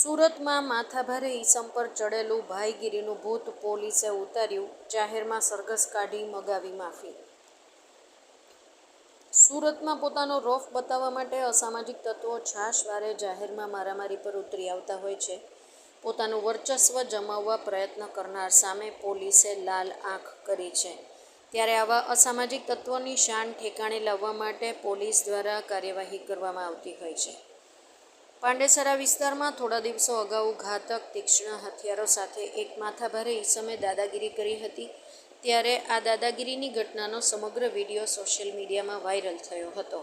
સુરતમાં માથાભારે ઈસમ પર ચડેલું ભાઈગીરીનું ભૂત પોલીસે ઉતાર્યું, જાહેરમાં સરઘસ કાઢી મગાવી માફી. સુરતમાં પોતાનો રોફ બતાવવા માટે અસામાજિક તત્વો છાશવારે જાહેરમાં મારામારી પર ઉતરી આવતા હોય છે. પોતાનું વર્ચસ્વ જમાવવા પ્રયત્ન કરનાર સામે પોલીસે લાલ આંખ કરી છે. ત્યારે આવા અસામાજિક તત્વોની શાન ઠેકાણે લાવવા માટે પોલીસ દ્વારા કાર્યવાહી કરવામાં આવતી હોય છે. પાંડેસરા વિસ્તારમાં થોડા દિવસો અગાઉ ઘાતક તીક્ષ્ણ હથિયારો સાથે એક માથાભારે ઈસમે દાદાગીરી કરી હતી, ત્યારે આ દાદાગીરીની ઘટનાનો સમગ્ર વીડિયો સોશિયલ મીડિયામાં વાયરલ થયો હતો,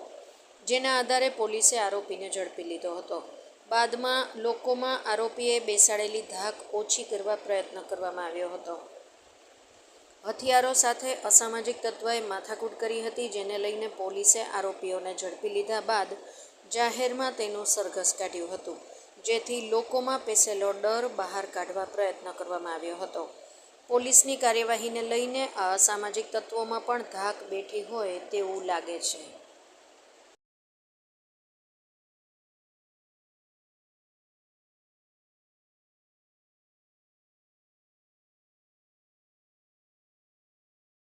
જેના આધારે પોલીસે આરોપીને ઝડપી લીધો હતો. બાદમાં લોકોમાં આરોપીએ બેસાડેલી ધાક ઓછી કરવા પ્રયત્ન કરવામાં આવ્યો હતો. હથિયારો સાથે અસામાજિક તત્વએ માથાકૂટ કરી હતી, જેને લઈને પોલીસે આરોપીઓને ઝડપી લીધા બાદ જાહેરમાં તેનું સરઘસ કાઢ્યું હતું, જેથી લોકોમાં પેસેલો ડર બહાર કાઢવા પ્રયત્ન કરવામાં આવ્યો હતો. પોલીસની કાર્યવાહીને લઈને આ અસામાજિક તત્વોમાં પણ ધાક બેઠી હોય તેવું લાગે છે.